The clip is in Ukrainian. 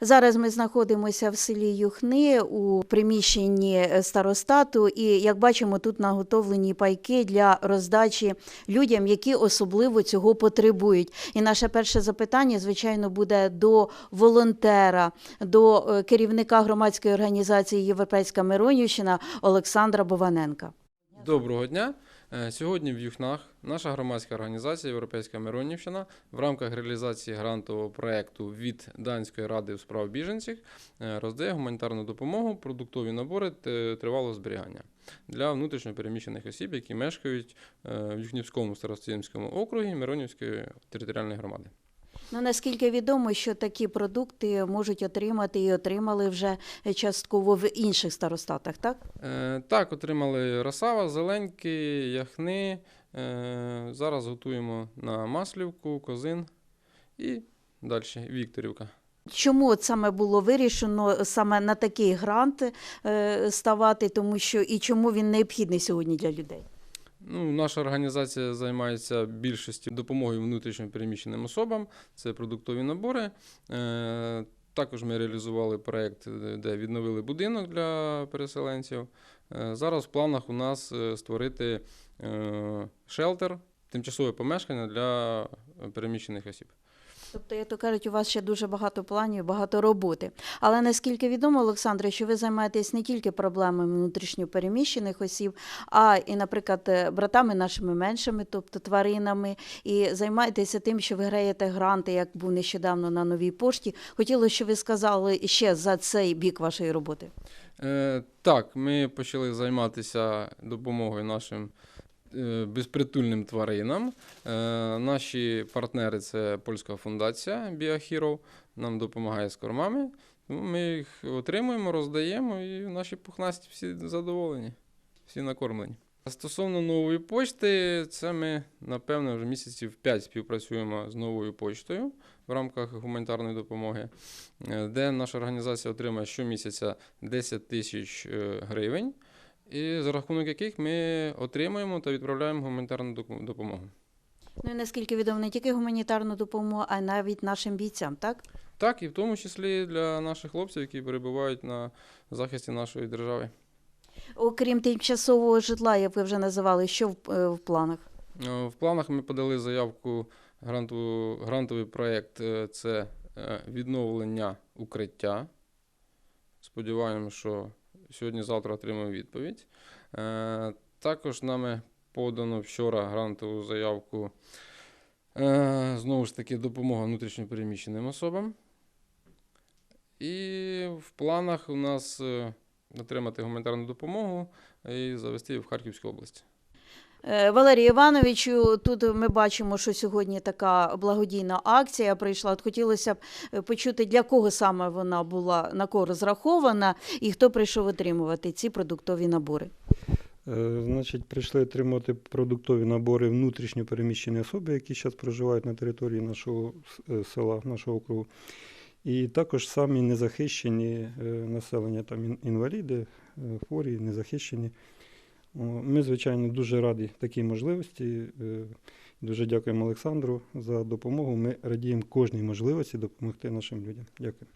Зараз ми знаходимося в селі Юхни у приміщенні е, старостату, і як бачимо, тут наготовлені пайки для роздачі людям, які особливо цього потребують. І наше перше запитання, звичайно, буде до волонтера, до е, керівника громадської організації Європейська Миронівщина Олександра Бованенка. Доброго дня. Е, Сьогодні в Юхнах наша громадська організація Європейська Миронівщина в рамках реалізації грантового проекту від Данської ради у справ біженців е, роздає гуманітарну допомогу, продуктові набори тривалого зберігання для внутрішньопереміщених осіб, які мешкають е, в Юхнівському старостинському округі Миронівської територіальної громади. Ну, наскільки відомо, що такі продукти можуть отримати і отримали вже частково в інших старостатах, так? Е, Так, отримали Росава, Зеленьки, Яхни. Е, Зараз готуємо на Маслівку, Козин і далі Вікторівка. Чому от саме було вирішено саме на такий грант е, ставати, тому що і чому він необхідний сьогодні для людей? Ну, наша організація займається більшістю допомогою внутрішньо переміщеним особам. Це продуктові набори. Е, Також ми реалізували проєкт, е, де відновили будинок для переселенців. Е, Зараз в планах у нас створити шелтер, тимчасове помешкання для переміщених осіб. Тобто, як то кажуть, у вас ще дуже багато планів, багато роботи. Але наскільки відомо, Олександре, що ви займаєтесь не тільки проблемами внутрішньопереміщених осіб, а і, наприклад, е, братами нашими меншими, тобто тваринами, і займаєтеся тим, що ви граєте гранти, як був нещодавно на новій пошті. Хотілося, щоб ви сказали ще за цей бік вашої роботи. Е, так, ми почали займатися допомогою нашим безпритульним тваринам. Е, наші партнери це польська фундація BioHero, нам допомагає з кормами. Ми їх отримуємо, роздаємо, і наші пухнасті всі задоволені, всі накормлені. Стосовно нової почти, це ми, напевно, вже місяців 5 співпрацюємо з новою почтою в рамках гуманітарної допомоги, е, де наша організація отримує щомісяця 10 тисяч е, гривень, і за рахунок яких ми отримуємо та відправляємо гуманітарну допомогу. Ну і наскільки відомо не тільки гуманітарну допомогу, а й навіть нашим бійцям, так? Так, і в тому числі для наших хлопців, які перебувають на захисті нашої держави. Окрім тимчасового житла, як ви вже називали, що в, е, в планах? Е, В планах ми подали заявку гранту, грантовий проєкт е, це відновлення укриття. Сподіваємося, що сьогодні-завтра отримаємо відповідь. Е, Також нами подано вчора грантову заявку. е, Знову ж таки, допомога внутрішньопереміщеним особам. І в планах у нас е, отримати гуманітарну допомогу і завести її в Харківську область. Е, Валерій Івановичу, тут ми бачимо, що сьогодні така благодійна акція прийшла. От хотілося б е, почути, для кого саме вона була, на кого розрахована, і хто прийшов отримувати ці продуктові набори. Е, Значить, прийшли отримати продуктові набори внутрішньо переміщені особи, які зараз проживають на території нашого села, нашого округу. І також самі незахищені населення, там інваліди, хворі, незахищені. Ми, звичайно, дуже раді такій можливості. е, Дуже дякуємо Олександру за допомогу. Ми радіємо кожній можливості допомогти нашим людям. Дякую.